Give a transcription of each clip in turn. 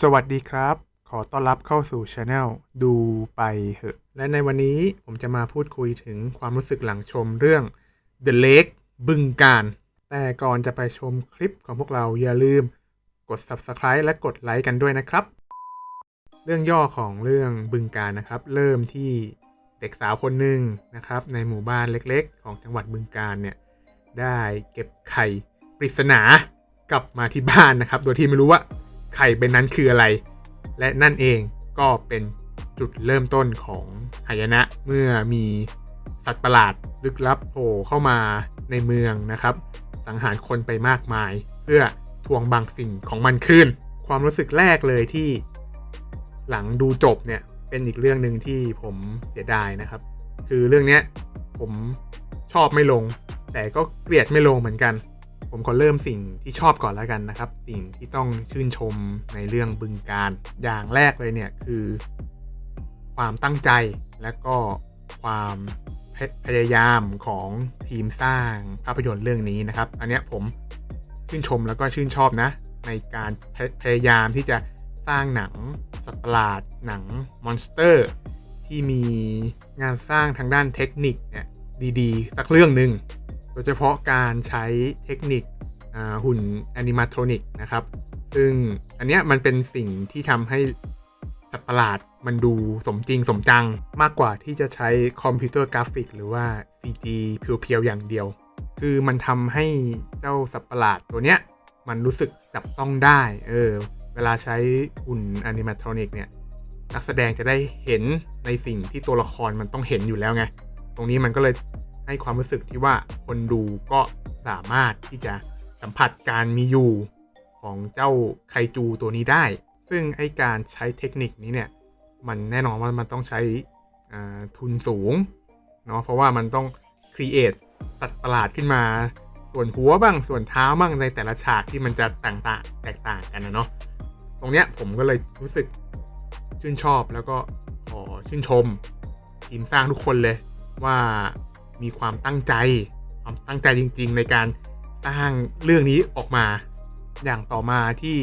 สวัสดีครับ ขอต้อนรับเข้าสู่ช anel ดูไปเหอะ และในวันนี้ผมจะมาพูดคุยถึงความรู้สึกหลังชมเรื่อง The Lake บึงการ แต่ก่อนจะไปชมคลิปของพวกเราอย่าลืมกด Subscribe และกดไลค์กันด้วยนะครับ เรื่องย่อของเรื่องบึงการนะครับ เริ่มที่เด็กสาวคนหนึ่งนะครับ ในหมู่บ้านเล็กๆ ของจังหวัดบึงการเนี่ยได้เก็บไข่ปริศนากลับมาที่บ้านนะครับ โดยที่ไม่รู้ว่า ไข่เป็นนั้นคืออะไร และนั่นเองก็เป็นจุดเริ่มต้นของหายนะเมื่อมีสัตว์ประหลาดลึกลับโผล่เข้ามาในเมืองนะครับ สังหารคนไปมากมาย เพื่อทวงบางสิ่งของมันคืนความรู้สึกแรกเลยที่หลังดูจบเนี่ยเป็นอีกเรื่องหนึ่งที่ผมเสียดายนะครับ คือเรื่องเนี้ยผมชอบไม่ลง แต่ก็เกลียดไม่ลงเหมือนกัน ผมขอเริ่มสิ่งที่ชอบก่อนแล้วกันนะครับ สิ่งที่ต้องชื่นชมในเรื่องบึงการอย่างแรกเลยเนี่ยคือ ความตั้งใจและก็ความพพยายามของทีมสร้างภาพยนตร์เรื่องนี้นะครับ อันเนี้ยผมชื่นชมแล้วก็ชื่นชอบนะ ในการพพยายามที่จะสร้างหนังสัตว์ประหลาดหนังมอนสเตอร์ ที่มีงานสร้างทางด้านเทคนิคเนี่ยดีๆ สักเรื่องหนึ่ง ดยเฉพาะการใช้เทคนิคหุ่นแอนิมาทรอนิกนะครับ ซึ่งอันเนี้ยมันเป็นสิ่งที่ทำให้สัตว์ประหลาดมันดูสมจริงสมจังมากกว่าที่จะใช้คอมพิวเตอร์กราฟิก หรือว่า CG เพียวๆอย่างเดียว คือมันทำให้เจ้าสัตว์ประหลาดตัวเนี้ยมันรู้สึกจับต้องได้ เออ เวลาใช้หุ่นแอนิมาทรอนิกเนี่ย นักแสดงจะได้เห็นในสิ่งที่ตัวละครมันต้องเห็นอยู่แล้วไง ตรงนี้มันก็เลย ให้ความรู้สึกที่ว่าคนดูก็สามารถที่จะสัมผัสการมีอยู่ของเจ้าไคจูตัวนี้ได้ ซึ่งไอการใช้เทคนิคนี้เนี่ยมันแน่นอนว่ามันต้องใช้ทุนสูงเนาะเพราะว่ามันต้องครีเอทสัตว์ประหลาดขึ้นมา ส่วนหัวบ้างส่วนเท้าบ้างในแต่ละฉากที่มันจะต่างๆแตกต่างกันนะเนาะตรงเนี้ยผมก็เลยรู้สึกชื่นชอบแล้วก็ขอชื่นชมทีมสร้างทุกคนเลยว่า มีความตั้งใจ ความตั้งใจจริง ๆ ในการสร้างเรื่องนี้ออกมา อย่างต่อมาที่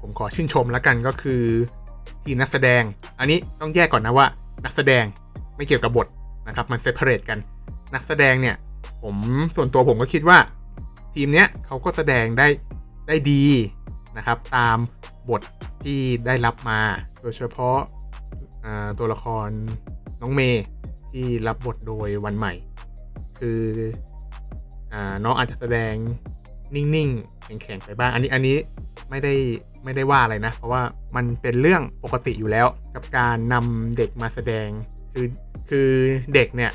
ผมขอชื่นชมแล้วกันก็คือทีมนักแสดง อันนี้ต้องแยกก่อนนะว่า นักแสดงไม่เกี่ยวกับบทนะครับ มันเซปเรตกัน นักแสดงเนี่ย ผมส่วนตัวผมก็คิดว่า ทีมเนี้ยเขาก็แสดงได้ได้ดีนะครับ ตามบทที่ได้รับมา โดยเฉพาะาตัวละครน้องเมย์ ที่รับบทโดยวันใหม่ คืออ่าน้องอาจจะแสดงนิ่งๆแข็งๆไปบ้าง อันนี้อันนี้ไม่ได้ไม่ได้ว่าอะไรนะ เพราะว่ามันเป็นเรื่องปกติอยู่แล้ว กับการนำเด็กมาแสดง คือคือเด็กเนี่ย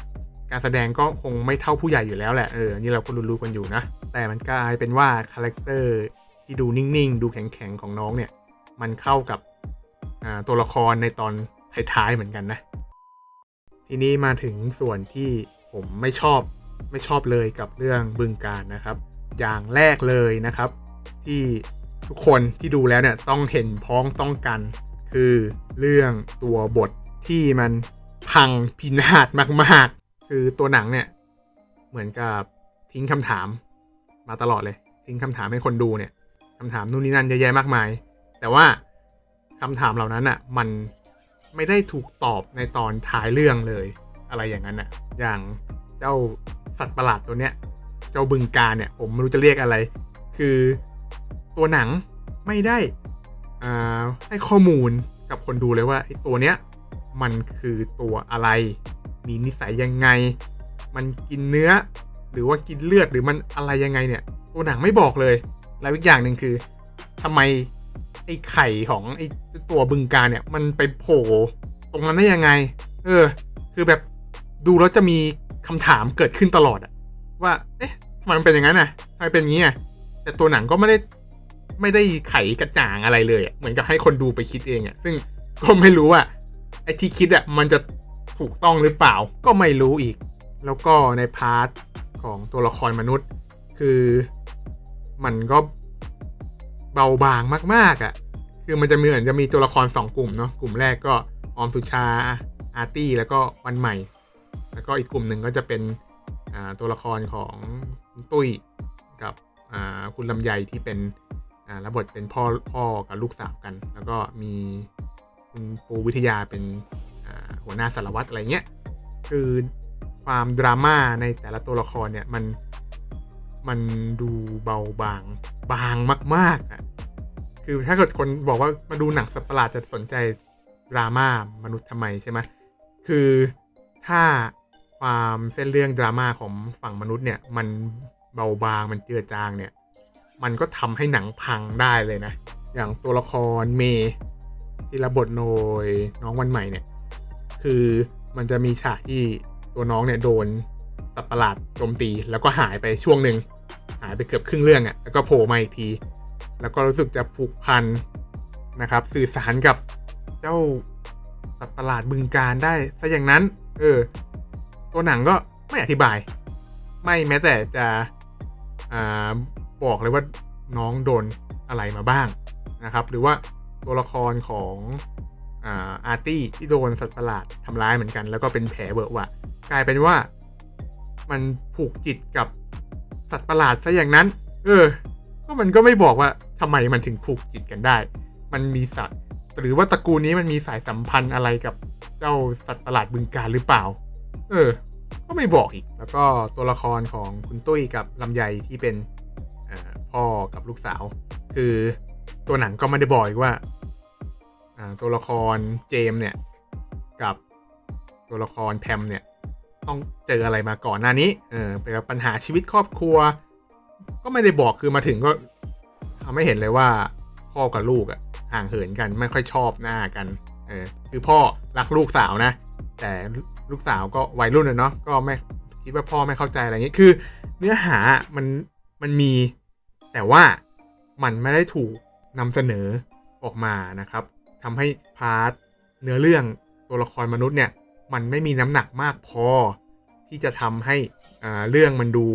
การแสดงก็คงไม่เท่าผู้ใหญ่อยู่แล้วแหละเออนี่เราก็รู้ๆกันอยู่นะ แต่มันกลายเป็นว่าคาแรคเตอร์ที่ดูนิ่งๆ ดูแข็งๆ ของน้องเนี่ย มันเข้ากับตัวละครในตอนท้ายๆเหมือนกันนะ ทีนี้มาถึงส่วนที่ผมไม่ชอบไม่ชอบเลยกับเรื่องบึงการนะครับ อย่างแรกเลยนะครับ ที่ทุกคนที่ดูแล้วเนี่ยต้องเห็นพ้องต้องกัน คือเรื่องตัวบทที่มันพังพินาศมากๆ คือตัวหนังเนี่ย เหมือนกับทิ้งคำถามมาตลอดเลย ทิ้งคำถามให้คนดูเนี่ยคำถามนู่นนี่นั่นเยอะแยะมากมาย แต่ว่าคำถามเหล่านั้นอะ มัน ไม่ได้ถูกตอบในตอนท้ายเรื่องเลย อะไรอย่างนั้นอะอย่างเจ้าสัตว์ประหลาดตัวเนี้ย เจ้าบึงการเนี่ย ผมไม่รู้จะเรียกอะไร คือตัวหนังไม่ได้อ่าให้ข้อมูลกับคนดูเลยว่าไอ้ตัวเนี้ยมันคือตัวอะไร มีนิสัยยังไง มันกินเนื้อ หรือว่ากินเลือดหรือมันอะไรยังไงเนี่ย ตัวหนังไม่บอกเลย แล้วอีกอย่างหนึ่งคือทำไม ไอ้ไข่ของไอ้ตัวบึงการเนี่ย มันไปโผล่ตรงนั้นได้ยังไง เออ คือแบบดูแล้วจะมีคำถามเกิดขึ้นตลอดอะว่า เอ๊ะทำไมมันเป็นอย่างนั้นอะทำไมเป็นอย่างนี้อะแต่ตัวหนังก็ไม่ได้ไม่ได้ไขกระจ่างอะไรเลยอะเหมือนกับให้คนดูไปคิดเองอะซึ่งก็ไม่รู้ว่าไอ้ที่คิดอะมันจะถูกต้องหรือเปล่า ก็ไม่รู้อีก แล้วก็ในพาร์ทของตัวละครมนุษย์ คือมันก็เบาบางมาก ๆอะ่ะ คือมันจะมีเหมือนจะมีตัวละครสองกลุ่มเนาะกลุ่มแรกก็ออมสุชาอาร์ตี้แล้วก็วันใหม่ แล้วก็อีกกลุ่มหนึ่งก็จะเป็นตัวละครของคุณตุ้ยกับคุณลำไยที่เป็นรับบทเป็นพ่อพ่อกับลูกสาวกัน แล้วก็มีคุณปูวิทยาเป็นหัวหน้าสารวัตรอะไรเงี้ยคือความดราม่าในแต่ละตัวละครเนี่ยมันมันดูเบาบางบางมากๆอะ คือถ้าเกิดคนบอกว่ามาดูหนังสัตว์ประหลาดจะสนใจดราม่ามนุษย์ทำไมใช่ไหมคือถ้าความเส้นเรื่องดราม่าของฝั่งมนุษย์เนี่ย มันเบาบางมันเจือจางเนี่ย มันก็ทำให้หนังพังได้เลยนะ อย่างตัวละครเมย์ที่รับบทโดยน้องวันใหม่เนี่ย คือมันจะมีฉากที่ตัวน้องเนี่ยโดนสัตว์ประหลาดโจมตีแล้วก็หายไปช่วงหนึ่งหายไปเกือบครึ่งเรื่องอะ่ะแล้วก็โผล่มาอีกที แล้วก็รู้สึกจะผูกพันนะครับ สื่อสารกับเจ้าสัตว์ประหลาดบึงการได้ซะอย่างนั้น เออ ตัวหนังก็ไม่อธิบาย ไม่แม้แต่จะอ่าบอกเลยว่าน้องโดนอะไรมาบ้างนะครับ หรือว่าตัวละครของอาอาร์ตี้ที่โดนสัตว์ประหลาดทำร้ายเหมือนกัน แล้วก็เป็นแผลเบอะวะกลายเป็นว่ามันผูกจิตกับสัตว์ประหลาดซะอย่างนั้น เออ ก็มันก็ไม่บอกว่า ทำไมมันถึงผูกจิตกันได้ มันมีสัตว์ หรือว่าตระกูลนี้มันมีสายสัมพันธ์อะไรกับเจ้าสัตว์ประหลาดบึงการหรือเปล่า เออ ก็ไม่บอกอีก แล้วก็ตัวละครของคุณตุ้ยกับลำไยที่เป็นออพ่อกับลูกสาว คือตัวหนังก็ไม่ได้บอกอีกว่าตัวละครเจมเนี่ย กับตัวละครแพมเนี่ย ต้องเจออะไรมาก่อนหน้านี้ เออเป็นปัญหาชีวิตครอบครัว ก็ไม่ได้บอกคือมาถึงก็ ทำให้เห็นเลยว่าพ่อกับลูกอะห่างเหินกันไม่ค่อยชอบหน้ากันเออคือพ่อรักลูกสาวนะ แต่ลูกสาวก็วัยรุ่นเนาะก็ไม่คิดว่าพ่อไม่เข้าใจอะไรอย่างนี้คือ เนื้อหามันมันมี แต่ว่ามันไม่ได้ถูกนำเสนอออกมานะครับทำให้พาร์ทเนื้อเรื่องตัวละครมนุษย์เนี่ย มันไม่มีน้ำหนักมากพอที่จะทำให้อ่าเรื่องมันดู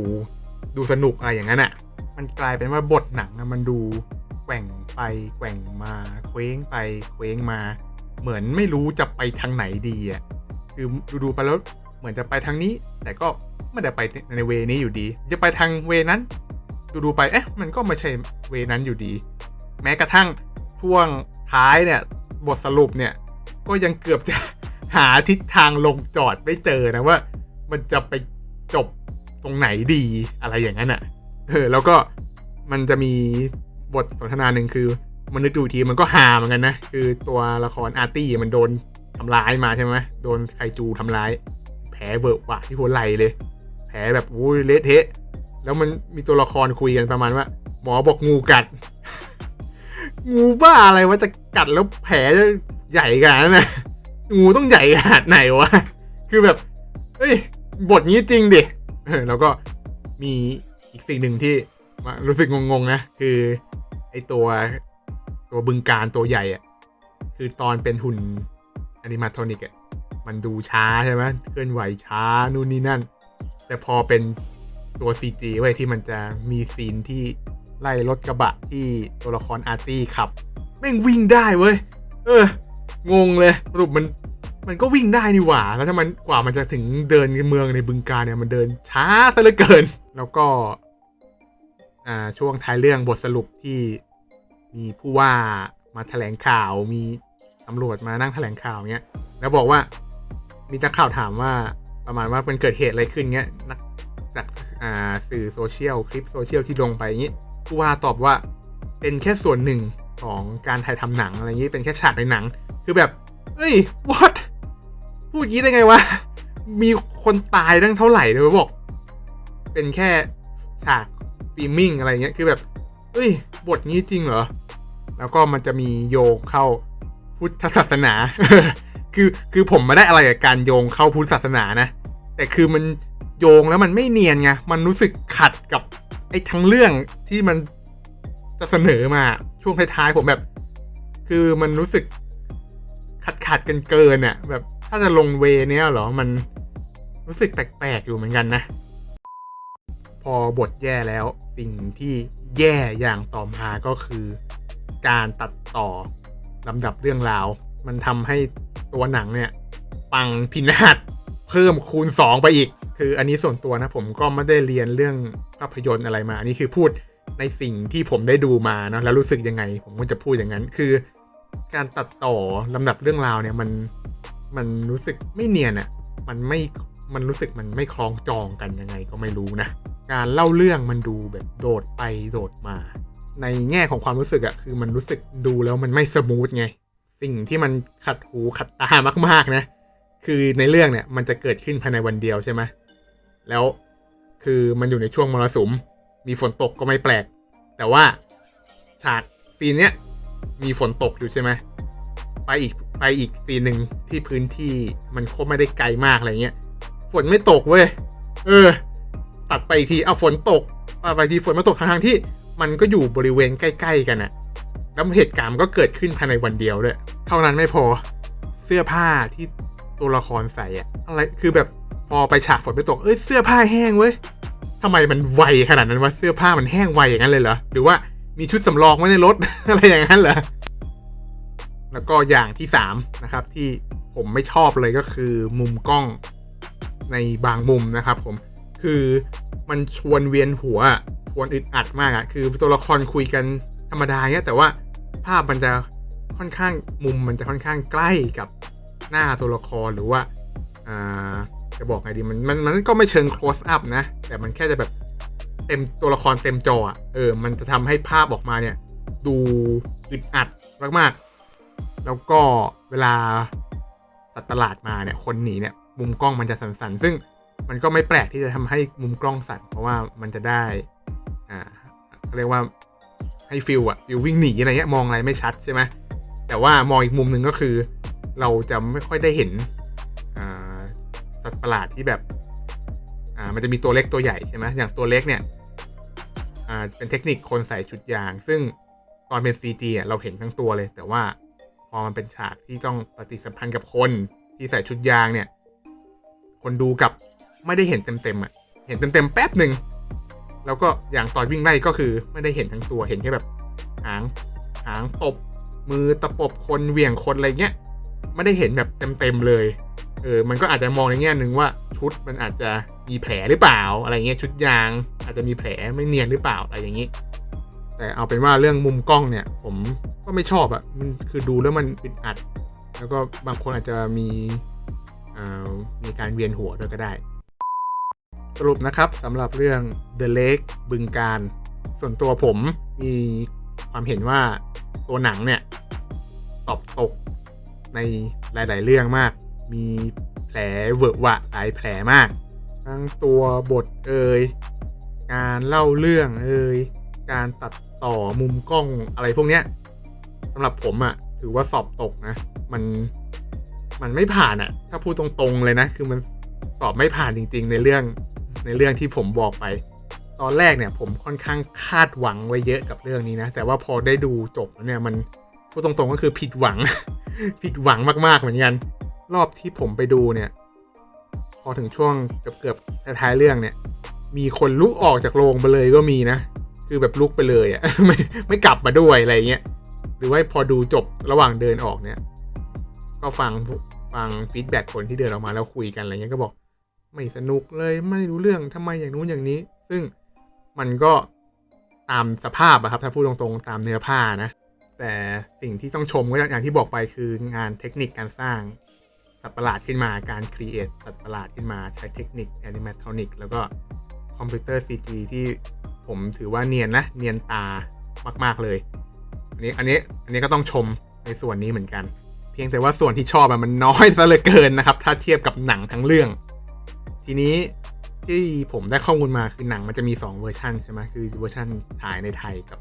ดูสนุกอะไรอย่างนั้นอะ่ะ มันกลายเป็นว่าบทหนังมันดูแกว่งไปแกว่งมาเคว้งไปเคว้งมา เหมือนไม่รู้จะไปทางไหนดีอะ่ะคือดูดูๆไปแล้วเหมือนจะไปทางนี้ แต่ก็ไม่ได้ไปในเวนี้อยู่ดี จะไปทางเวนั้นดูดูๆไปเอ๊ะมันก็ไม่ใช่เวนั้นอยู่ดี แม้กระทั่งช่วงท้ายเนี่ยบทสรุปเนี่ยก็ยังเกือบจะหาทิศทางลงจอดไม่เจอนะว่า มันจะไปจบ ตรงไหนดีอะไรอย่างนั้นอะเออแล้วก็มันจะมีบทสนทนาหนึ่งคือ มันนึกดูทีมันก็ฮาเหมือนกันนะ คือตัวละครอาร์ตี้มันโดนทำร้ายมาใช่ไหมโดนไคจูทำร้าย แผลเบิกหวะที่หัวไหล่เลย แผลแบบโอ้ยเละเทะ แล้วมันมีตัวละครคุยกันประมาณว่า หมอบอกงูกัด งูบ้าอะไรวะจะกัดแล้วแผลจะใหญ่ขนาดนั้นนะงูต้องใหญ่ขนาดไหนวะ คือแบบ เฮ้ย บทนี้จริงดิ แล้วก็มีอีกสิ่งหนึ่งที่รู้สึกงงๆนะ คือ ไอตัวตัวบึงการตัวใหญ่อะคือตอนเป็นหุ่นอนิมาทอนิกอะมันดูช้าใช่ไหมเคลื่อนไหวช้านู่นนี่นั่น แต่พอเป็นตัว CG ไว้ยที่มันจะมีซีนที่ไล่รถกระบะที่ตัวละครอาร์ตี้ขับ แม่งวิ่งได้เว้ย เออ งงเลยสรุปมัน มันก็วิ่งได้นี่หว่า แล้วถ้ามันกว่ามันจะถึงเดินในเมืองในบึงการเนี่ยมันเดินช้าซะเหลือเกิน แล้วก็ อ่าช่วงท้ายเรื่องบทสรุปที่มีผู้ว่ามาแถลงข่าวมีตำรวจมานั่งแถลงข่าวเงี้ย แล้วบอกว่ามีนักข่าวถามว่าประมาณว่ามันเกิดเหตุอะไรขึ้นเงี้ยนักจากอ่าสื่อโซเชียลคลิปโซเชียลที่ลงไปอย่างงี้ผู้ว่าตอบว่าเป็นแค่ส่วนหนึ่งของการถ่ายทำหนังอะไรอย่างงี้เป็นแค่ฉากในหนัง คือแบบเฮ้ย what พูดงี้ได้ไงวะ มีคนตายตั้งเท่าไหร่เลยบอก เป็นแค่ฉากฟิล์มิ่งอะไรเงี้ย คือแบบเฮ้ย บทนี้จริงเหรอ แล้วก็มันจะมีโยงเข้าพุทธศาสนา คือคือผมไม่ได้อะไรกับการโยงเข้าพุทธศาสนานะ แต่คือมันโยงแล้วมันไม่เนียนไง มันรู้สึกขัดกับไอ้ทั้งเรื่องที่มันจะเสนอมาช่วงท้ายๆผมแบบ คือมันรู้สึกขัดขัดกันเกินๆอะแบบ ถ้าจะลงเวเนี้ยหรอมันรู้สึกแปลกๆอยู่เหมือนกันนะ พอบทแย่แล้วสิ่งที่แย่อย่างต่อมาก็คือ การตัดต่อลำดับเรื่องราว มันทำให้ตัวหนังเนี่ยปังพินาศเพิ่มคูณ 2 ไปอีก คืออันนี้ส่วนตัวนะผมก็ไม่ได้เรียนเรื่องภาพยนตร์อะไรมา อันนี้คือพูดในสิ่งที่ผมได้ดูมาเนาะแล้วรู้สึกยังไง ผมก็จะพูดอย่างนั้น คือ การตัดต่อลำดับเรื่องราวเนี่ยมัน มันรู้สึกไม่เนียนอะ่ะมันไม่มันรู้สึกมันไม่คล้องจองกันยังไงก็ไม่รู้นะ การเล่าเรื่องมันดูแบบโดดไปโดดมา ในแง่ของความรู้สึกอะ่ะคือมันรู้สึกดูแล้วมันไม่สมูทไง สิ่งที่มันขัดหูขัดตามาก ๆนะ คือในเรื่องเนี่ยมันจะเกิดขึ้นภายในวันเดียวใช่ไหมแล้วคือมันอยู่ในช่วงมรสุม มีฝนตกก็ไม่แปลก แต่ว่าฉากซีนเนี้ยมีฝนตกอยู่ใช่ไหมไปอีก ไปอีกซีหนึ่งที่พื้นที่มันก็ไม่ได้ไกลมากอะไรเงี้ย ฝนไม่ตกเว้ย เออ ตัดไปทีเอาฝนตกไปทีฝนมาตกทางทางที่มันก็อยู่บริเวณใกล้ ๆ กันอะแล้วเหตุการณ์มันก็เกิดขึ้นภายในวันเดียวด้วย เท่านั้นไม่พอ เสื้อผ้าที่ตัวละครใส่อะอะไร คือแบบพอไปฉากฝนไม่ตก เอ้ย เสื้อผ้าแห้งเว้ยทำไมมันไวขนาดนั้นวะ เสื้อผ้ามันแห้งไวอย่างนั้นเลยเหรอ หรือว่ามีชุดสำรองไว้ในรถ อะไรอย่างนั้นเหรอ แล้วก็อย่างที่สามนะครับที่ผมไม่ชอบเลยก็คือมุมกล้องในบางมุมนะครับผมคือมันชวนเวียนหัวชวนอึดอัดมากอะคือตัวละครคุยกันธรรมดาเนี้ยแต่ว่าภาพมันจะค่อนข้างมุมมันจะค่อนข้างใกล้กับหน้าตัวละครหรือว่าจะบอกไงดีมันมันมันก็ไม่เชิง close up นะ แต่มันแค่จะแบบเต็มตัวละครเต็มจอเออมันจะทำให้ภาพออกมาเนี่ย ดูอึดอัดมากๆ แล้วก็เวลาสัตว์ประหลาดมาเนี่ยคนหนีเนี่ยมุมกล้องมันจะสั่นๆ ซึ่งมันก็ไม่แปลกที่จะทำให้มุมกล้องสั่นเพราะว่ามันจะได้ อ่าเขาเรียกว่าให้ฟิลอะฟิลวิ่งหนีอะไรเงี้ยมองอะไรไม่ชัดใช่ไหมแต่ว่ามองอีกมุมหนึ่งก็คือ เราจะไม่ค่อยได้เห็นสัตว์ประหลาดที่แบบอ่ามันจะมีตัวเล็กตัวใหญ่ใช่ไหมอย่างตัวเล็กเนี่ยอ่าเป็นเทคนิคคนใส่ชุดยาง ซึ่งตอนเป็น CG อะเราเห็นทั้งตัวเลย แต่ว่า พอมันเป็นฉากที่ต้องปฏิสัมพันธ์กับคนที่ใส่ชุดยางเนี่ย คนดูกับไม่ได้เห็นเต็มๆอะ เห็นเต็มๆแป๊บหนึ่งแล้วก็อย่างตอนวิ่งไล่ก็คือไม่ได้เห็นทั้งตัวเห็นแค่แบบหางหางตบมือตะปบคนเหวี่ยงคนอะไรเงี้ยไม่ได้เห็นแบบเต็มๆเลยเออมันก็อาจจะมองในแง่หนึ่งว่าชุดมันอาจจะมีแผลหรือเปล่าอะไรเงี้ยชุดยางอาจจะมีแผลไม่เนียนหรือเปล่าอะไรอย่างนี้ แต่เอาเป็นว่าเรื่องมุมกล้องเนี่ย ผมก็ไม่ชอบอะมันคือดูแล้วมันอึดอัด แล้วก็บางคนอาจจะมีอ่ามีการเวียนหัวด้วยก็ได้ สรุปนะครับสำหรับเรื่อง The Lake บึงการ ส่วนตัวผมมีความเห็นว่าตัวหนังเนี่ยตอบตกในหลาย ๆ เรื่องมาก มีแผลเวอะวะหลายแผลมาก ทั้งตัวบทเอ่ยการเล่าเรื่องเอ่ย การตัดต่อมุมกล้องอะไรพวกเนี้ยสำหรับผมอะถือว่าสอบตกนะ มันมันไม่ผ่านอะถ้าพูดตรงๆเลยนะ คือมันสอบไม่ผ่านจริง ๆ ในเรื่องในเรื่องที่ผมบอกไป ตอนแรกเนี่ยผมค่อนข้างคาดหวังไว้เยอะกับเรื่องนี้นะ แต่ว่าพอได้ดูจบแล้วเนี่ยมันพูดตรงๆก็คือผิดหวัง ผิดหวังมากๆเหมือนกัน รอบที่ผมไปดูเนี่ย พอถึงช่วงเกือบเกือบๆท้ายๆเรื่องเนี่ย มีคนลุกออกจากโรงไปเลยก็มีนะ คือแบบลุกไปเลยอะ่ะไม่ไม่กลับมาด้วยอะไรเงี้ยหรือว่าพอดูจบระหว่างเดินออกเนี่ย ก็ฟังฟังฟีดแบ็กคนที่เดินออกมาแล้วคุยกันอะไรเงี้ยก็บอก ไม่สนุกเลยไม่รู้เรื่องทำไมอย่างนู้นอย่างนี้ ซึ่งมันก็ตามสภาพอะครับถ้าพูดตรงๆตามเนื้อผ้านะ แต่สิ่งที่ต้องชมก็อย่างที่บอกไปคืองานเทคนิคการสร้างสัตว์ประหลาดขึ้นมาการครีเอทสัตว์ประหลาดขึ้นมาใช้เทคนิคแอนิเมทรอนิกแล้วก็คอมพิวเตอร์ CG ที่ ผมถือว่าเนียนนะ เนียนตามาก ๆเลย อันนี้อันนี้อันนี้ก็ต้องชมในส่วนนี้เหมือนกัน เพียงแต่ว่าส่วนที่ชอบมันน้อยซะเหลือเกินนะครับ ถ้าเทียบกับหนังทั้งเรื่อง ทีนี้ที่ผมได้ข้อมูลมาคือหนังมันจะมี 2 เวอร์ชันใช่ไหมคือเวอร์ชันฉายในไทยกับ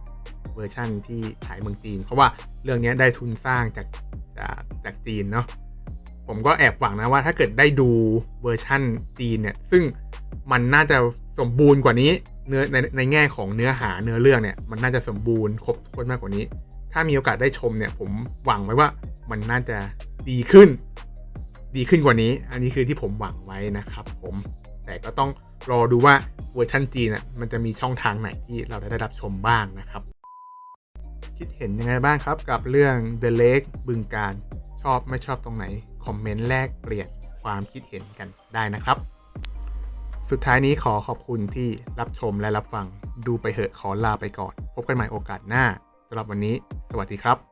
เวอร์ชันที่ฉายเมืองจีน เพราะว่าเรื่องนี้ได้ทุนสร้างจากจากจากจีนเนาะผมก็แอบหวังนะว่าถ้าเกิดได้ดูเวอร์ชั่นจีนเนี่ย ซึ่งมันน่าจะสมบูรณ์กว่านี้ เนื้อในในแง่ของเนื้อหาเนื้อเรื่องเนี่ยมันน่าจะสมบูรณ์ครบถ้วนมากกว่านี้ ถ้ามีโอกาสได้ชมเนี่ย ผมหวังไว้ว่ามันน่าจะดีขึ้น ดีขึ้นกว่านี้ อันนี้คือที่ผมหวังไว้นะครับ ผมแต่ก็ต้องรอดูว่าเวอร์ชันจีนน่ะมันจะมีช่องทางไหนที่เราได้รับชมบ้างนะครับ คิดเห็นยังไงบ้างครับกับเรื่อง The Lake บึงการชอบไม่ชอบตรงไหน คอมเมนต์แลกเปลี่ยนความคิดเห็นกันได้นะครับ สุดท้ายนี้ขอขอบคุณที่รับชมและรับฟัง ดูไปเหอะขอลาไปก่อน พบกันใหม่โอกาสหน้าสำหรับวันนี้ สวัสดีครับ